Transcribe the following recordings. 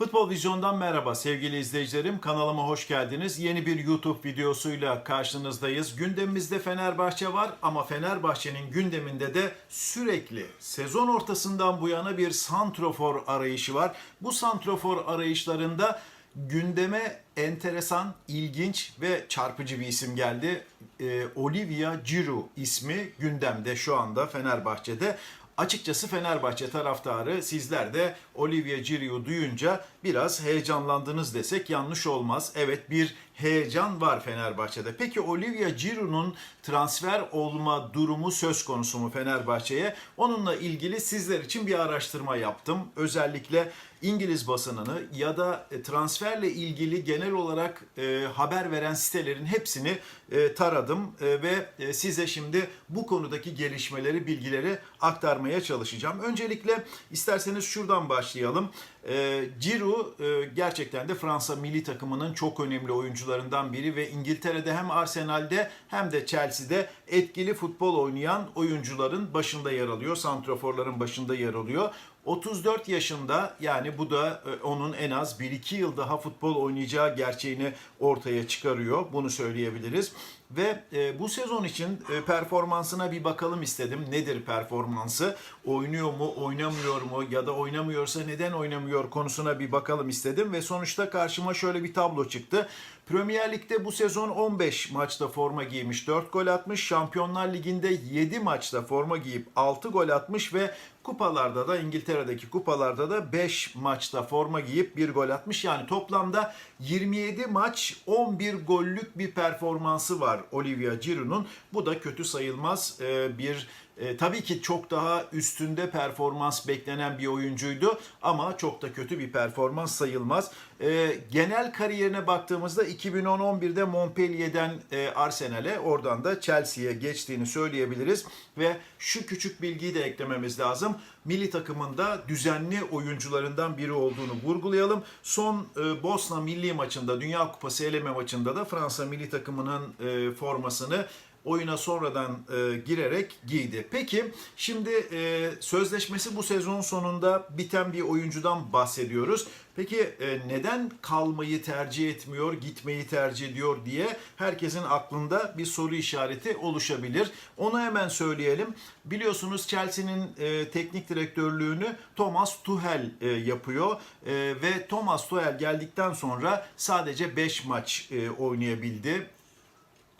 Futbol Vizyon'dan merhaba sevgili izleyicilerim. Kanalıma hoş geldiniz. Yeni bir YouTube videosuyla karşınızdayız. Gündemimizde Fenerbahçe var ama Fenerbahçe'nin gündeminde de sürekli sezon ortasından bu yana bir santrofor arayışı var. Bu santrofor arayışlarında gündeme enteresan, ilginç ve çarpıcı bir isim geldi. Ee, Olivia Giroud ismi gündemde şu anda Fenerbahçe'de. Açıkçası Fenerbahçe taraftarı sizler de Olivia Giroud'u duyunca biraz heyecanlandınız desek yanlış olmaz. Evet bir heyecan var Fenerbahçe'de. Peki Olivia Giroud'un transfer olma durumu söz konusu mu Fenerbahçe'ye? Onunla ilgili sizler için bir araştırma yaptım. Özellikle İngiliz basınını ya da e, transferle ilgili genel olarak e, haber veren sitelerin hepsini e, taradım e, ve e, size şimdi bu konudaki gelişmeleri, bilgileri aktarmaya çalışacağım. Öncelikle isterseniz şuradan başlayalım. E, Giroud e, gerçekten de Fransa milli takımının çok önemli oyuncularından biri ve İngiltere'de hem Arsenal'de hem de Chelsea'de etkili futbol oynayan oyuncuların başında yer alıyor. Santraforların başında yer alıyor. 34 yaşında yani bu da e, onun en az 1-2 yıl daha futbol oynayacağı gerçeğini ortaya çıkarıyor. Bunu söyleyebiliriz. Ve e, bu sezon için e, performansına bir bakalım istedim. Nedir performansı? Oynuyor mu, oynamıyor mu ya da oynamıyorsa neden oynamıyor konusuna bir bakalım istedim. Ve sonuçta karşıma şöyle bir tablo çıktı. Premier Lig'de bu sezon 15 maçta forma giymiş, 4 gol atmış. Şampiyonlar Ligi'nde 7 maçta forma giyip 6 gol atmış ve kupalarda da İngiltere'deki kupalarda da 5 maçta forma giyip 1 gol atmış. Yani toplamda 27 maç 11 gollük bir performansı var Olivia Giroud'un. Bu da kötü sayılmaz Ee, bir e, tabii ki çok daha üstünde performans beklenen bir oyuncuydu ama çok da kötü bir performans sayılmaz. E, genel kariyerine baktığımızda 2010-11'de Montpellier'den e, Arsenal'e oradan da Chelsea'ye geçtiğini söyleyebiliriz ve şu küçük bilgiyi de eklememiz lazım. Milli takımında düzenli oyuncularından biri olduğunu vurgulayalım. Son e, Bosna milli maçında, Dünya Kupası eleme maçında da Fransa milli takımının e, formasını oyuna sonradan e, girerek giydi. Peki şimdi e, sözleşmesi bu sezon sonunda biten bir oyuncudan bahsediyoruz. Peki e, neden kalmayı tercih etmiyor, gitmeyi tercih ediyor diye herkesin aklında bir soru işareti oluşabilir. Onu hemen söyleyelim. Biliyorsunuz Chelsea'nin e, teknik direktörlüğünü Thomas Tuchel e, yapıyor E, ve Thomas Tuchel geldikten sonra sadece 5 maç e, oynayabildi.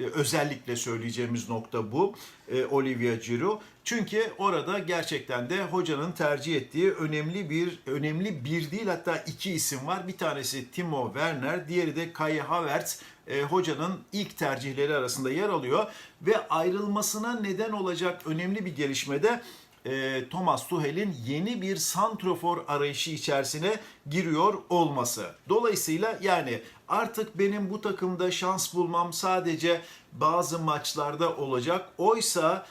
E, özellikle söyleyeceğimiz nokta bu. E, Olivia Giroud. Çünkü orada gerçekten de hocanın tercih ettiği önemli bir önemli bir değil hatta iki isim var. Bir tanesi Timo Werner, diğeri de Kai Havertz. E, hocanın ilk tercihleri arasında yer alıyor ve ayrılmasına neden olacak önemli bir gelişmede e, Thomas Tuchel'in yeni bir santrofor arayışı içerisine giriyor olması. Dolayısıyla yani artık benim bu takımda şans bulmam sadece bazı maçlarda olacak. Oysa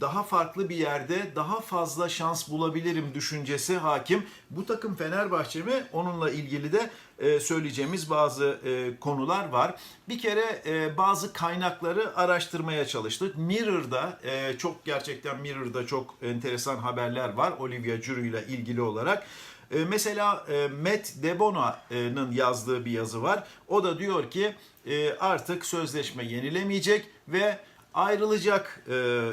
daha farklı bir yerde daha fazla şans bulabilirim düşüncesi hakim. Bu takım Fenerbahçe mi? Onunla ilgili de e, söyleyeceğimiz bazı e, konular var. Bir kere e, bazı kaynakları araştırmaya çalıştık. Mirror'da çok gerçekten Mirror'da çok enteresan haberler var Olivia Giroud ile ilgili olarak. Mesela Matt Debona'nın yazdığı bir yazı var. O da diyor ki artık sözleşme yenilemeyecek ve ayrılacak e,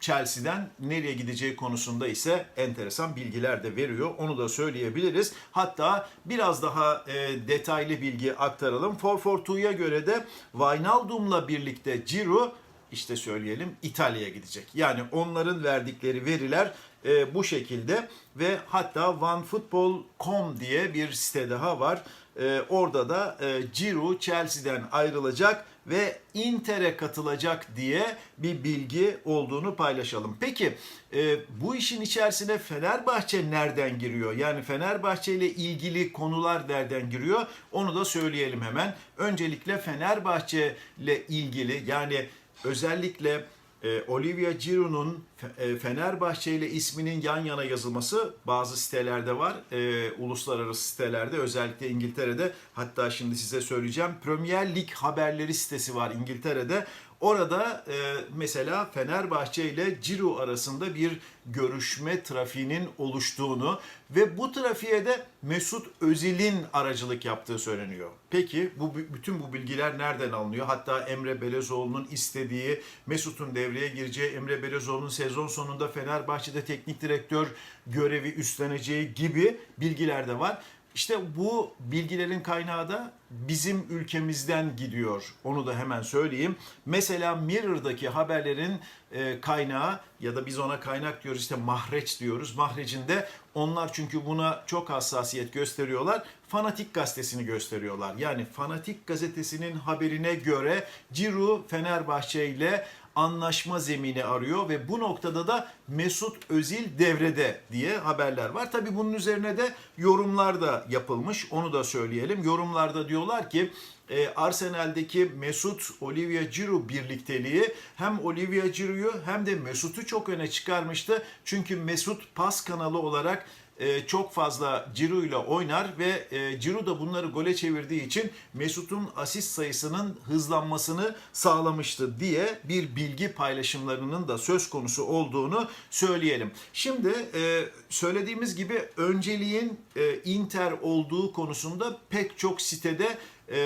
Chelsea'den nereye gideceği konusunda ise enteresan bilgiler de veriyor. Onu da söyleyebiliriz. Hatta biraz daha e, detaylı bilgi aktaralım. 442'ya göre de Wijnaldum'la birlikte Giroud işte söyleyelim İtalya'ya gidecek. Yani onların verdikleri veriler e, bu şekilde ve hatta OneFootball.com diye bir site daha var. E, orada da e, Giroud Chelsea'den ayrılacak ve Inter'e katılacak diye bir bilgi olduğunu paylaşalım. Peki e, bu işin içerisine Fenerbahçe nereden giriyor? Yani Fenerbahçe ile ilgili konular nereden giriyor? Onu da söyleyelim hemen. Öncelikle Fenerbahçe ile ilgili yani özellikle e, Olivia Giroud'un e, Fenerbahçe ile isminin yan yana yazılması bazı sitelerde var. E, uluslararası sitelerde özellikle İngiltere'de hatta şimdi size söyleyeceğim. Premier Lig haberleri sitesi var İngiltere'de. Orada e, mesela Fenerbahçe ile Ciro arasında bir görüşme trafiğinin oluştuğunu ve bu trafiğe de Mesut Özil'in aracılık yaptığı söyleniyor. Peki bu bütün bu bilgiler nereden alınıyor? Hatta Emre Belezoğlu'nun istediği Mesut'un devreye gireceği, Emre Belezoğlu'nun sezon sonunda Fenerbahçe'de teknik direktör görevi üstleneceği gibi bilgiler de var. İşte bu bilgilerin kaynağı da bizim ülkemizden gidiyor. Onu da hemen söyleyeyim. Mesela Mirror'daki haberlerin e, kaynağı ya da biz ona kaynak diyoruz işte mahreç diyoruz. Mahrecinde onlar çünkü buna çok hassasiyet gösteriyorlar. Fanatik gazetesini gösteriyorlar. Yani Fanatik gazetesinin haberine göre Ciro Fenerbahçe ile anlaşma zemini arıyor ve bu noktada da Mesut Özil devrede diye haberler var. Tabi bunun üzerine de yorumlar da yapılmış. Onu da söyleyelim. Yorumlarda diyorlar ki e, Arsenal'deki Mesut Olivia Giroud birlikteliği hem Olivia Giroud'u hem de Mesut'u çok öne çıkarmıştı. Çünkü Mesut pas kanalı olarak e, çok fazla Ciro ile oynar ve e, Ciro da bunları gole çevirdiği için Mesut'un asist sayısının hızlanmasını sağlamıştı diye bir bilgi paylaşımlarının da söz konusu olduğunu söyleyelim. Şimdi e, söylediğimiz gibi önceliğin Inter olduğu konusunda pek çok sitede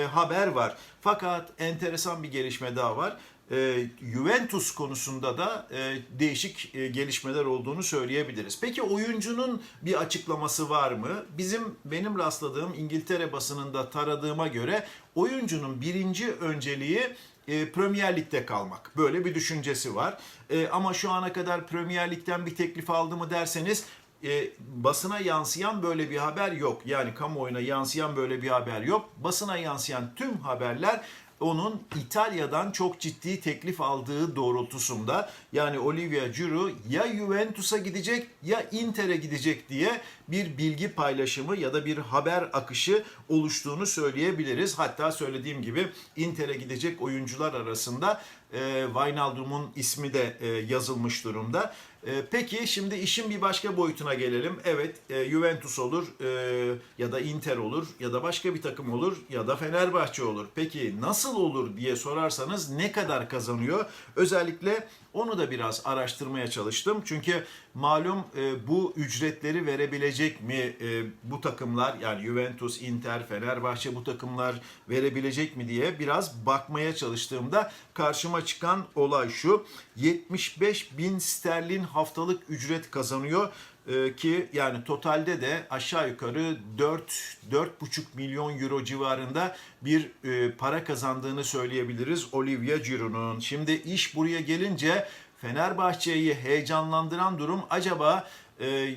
haber var. Fakat enteresan bir gelişme daha var e, Juventus konusunda da e, değişik e, gelişmeler olduğunu söyleyebiliriz. Peki oyuncunun bir açıklaması var mı? Bizim benim rastladığım İngiltere basınında taradığıma göre oyuncunun birinci önceliği e, Premier Lig'de kalmak. Böyle bir düşüncesi var. E, ama şu ana kadar Premier Lig'den bir teklif aldı mı derseniz e, basına yansıyan böyle bir haber yok. Yani kamuoyuna yansıyan böyle bir haber yok. Basına yansıyan tüm haberler onun İtalya'dan çok ciddi teklif aldığı doğrultusunda yani Olivia Giroud ya Juventus'a gidecek ya Inter'e gidecek diye bir bilgi paylaşımı ya da bir haber akışı oluştuğunu söyleyebiliriz. Hatta söylediğim gibi Inter'e gidecek oyuncular arasında e, Wijnaldum'un ismi de e, yazılmış durumda. E, peki şimdi işin bir başka boyutuna gelelim. Evet e, Juventus olur e, ya da Inter olur ya da başka bir takım olur ya da Fenerbahçe olur. Peki nasıl olur diye sorarsanız ne kadar kazanıyor? Özellikle onu da biraz araştırmaya çalıştım. Çünkü malum e, bu ücretleri verebilecek mi e, bu takımlar yani Juventus, Inter, Fenerbahçe bu takımlar verebilecek mi diye biraz bakmaya çalıştığımda karşıma çıkan olay şu. 75 bin sterlin haftalık ücret kazanıyor e, ki yani totalde de aşağı yukarı 4 4,5 milyon euro civarında bir e, para kazandığını söyleyebiliriz Olivia Giroud'un. Şimdi iş buraya gelince Fenerbahçe'yi heyecanlandıran durum acaba e,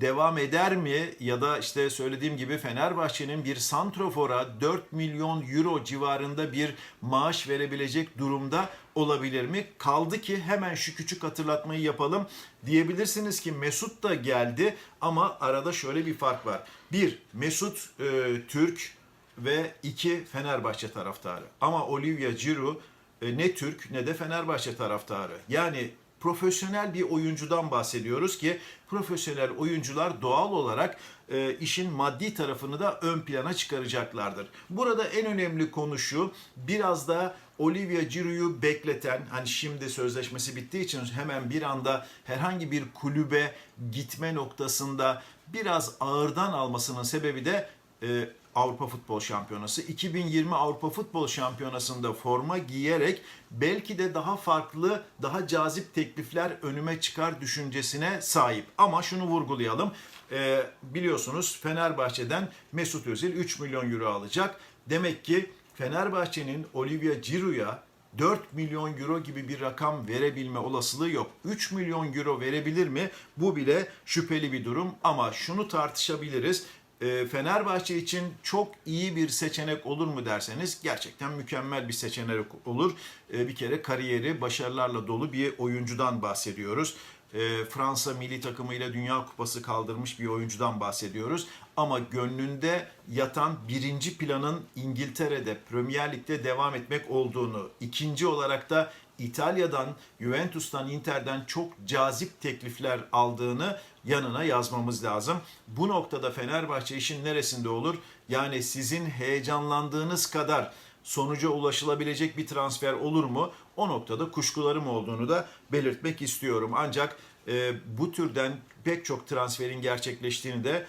devam eder mi ya da işte söylediğim gibi Fenerbahçe'nin bir santrofora 4 milyon euro civarında bir maaş verebilecek durumda olabilir mi? Kaldı ki hemen şu küçük hatırlatmayı yapalım. Diyebilirsiniz ki Mesut da geldi ama arada şöyle bir fark var. Bir, Mesut e, Türk ve iki Fenerbahçe taraftarı. Ama Olivia Giroud e, ne Türk ne de Fenerbahçe taraftarı. Yani profesyonel bir oyuncudan bahsediyoruz ki profesyonel oyuncular doğal olarak e, işin maddi tarafını da ön plana çıkaracaklardır. Burada en önemli konu şu biraz da Olivia Giroud'u bekleten hani şimdi sözleşmesi bittiği için hemen bir anda herhangi bir kulübe gitme noktasında biraz ağırdan almasının sebebi de e, Avrupa Futbol Şampiyonası. 2020 Avrupa Futbol Şampiyonası'nda forma giyerek belki de daha farklı, daha cazip teklifler önüme çıkar düşüncesine sahip. Ama şunu vurgulayalım. Ee, biliyorsunuz Fenerbahçe'den Mesut Özil 3 milyon euro alacak. Demek ki Fenerbahçe'nin Olivia Giroud'a 4 milyon euro gibi bir rakam verebilme olasılığı yok. 3 milyon euro verebilir mi? Bu bile şüpheli bir durum ama şunu tartışabiliriz. Ee, Fenerbahçe için çok iyi bir seçenek olur mu derseniz gerçekten mükemmel bir seçenek olur. Ee, bir kere kariyeri başarılarla dolu bir oyuncudan bahsediyoruz. Ee, Fransa milli takımıyla Dünya Kupası kaldırmış bir oyuncudan bahsediyoruz. Ama gönlünde yatan birinci planın İngiltere'de Premier Lig'de devam etmek olduğunu, ikinci olarak da İtalya'dan, Juventus'tan, Inter'den çok cazip teklifler aldığını yanına yazmamız lazım. Bu noktada Fenerbahçe işin neresinde olur? Yani sizin heyecanlandığınız kadar sonuca ulaşılabilecek bir transfer olur mu? O noktada kuşkularım olduğunu da belirtmek istiyorum. Ancak e, bu türden pek çok transferin gerçekleştiğini de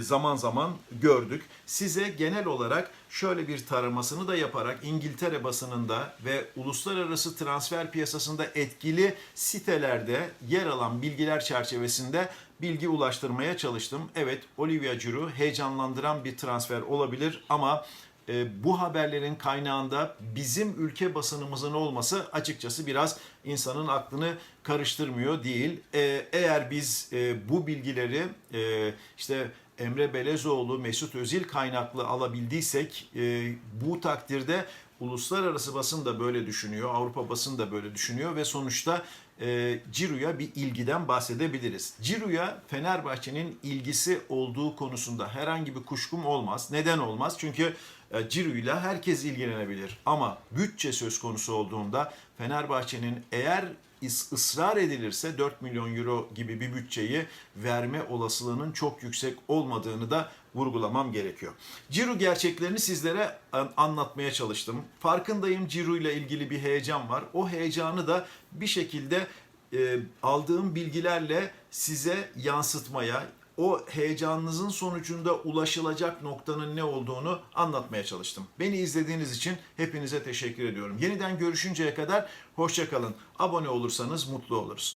zaman zaman gördük. Size genel olarak şöyle bir taramasını da yaparak İngiltere basınında ve uluslararası transfer piyasasında etkili sitelerde yer alan bilgiler çerçevesinde bilgi ulaştırmaya çalıştım. Evet Olivia Giroud heyecanlandıran bir transfer olabilir ama e, bu haberlerin kaynağında bizim ülke basınımızın olması açıkçası biraz insanın aklını karıştırmıyor değil. E, eğer biz e, bu bilgileri e, işte Emre Belezoğlu, Mesut Özil kaynaklı alabildiysek e, bu takdirde uluslararası basın da böyle düşünüyor, Avrupa basın da böyle düşünüyor ve sonuçta e, Ciro'ya bir ilgiden bahsedebiliriz. Ciro'ya Fenerbahçe'nin ilgisi olduğu konusunda herhangi bir kuşkum olmaz. Neden olmaz? Çünkü Ciro'yla herkes ilgilenebilir. Ama bütçe söz konusu olduğunda Fenerbahçe'nin eğer ısrar edilirse 4 milyon euro gibi bir bütçeyi verme olasılığının çok yüksek olmadığını da vurgulamam gerekiyor. Ciro gerçeklerini sizlere an- anlatmaya çalıştım. Farkındayım Ciro ile ilgili bir heyecan var. O heyecanı da bir şekilde e, aldığım bilgilerle size yansıtmaya, o heyecanınızın sonucunda ulaşılacak noktanın ne olduğunu anlatmaya çalıştım. Beni izlediğiniz için hepinize teşekkür ediyorum. Yeniden görüşünceye kadar hoşçakalın. Abone olursanız mutlu oluruz.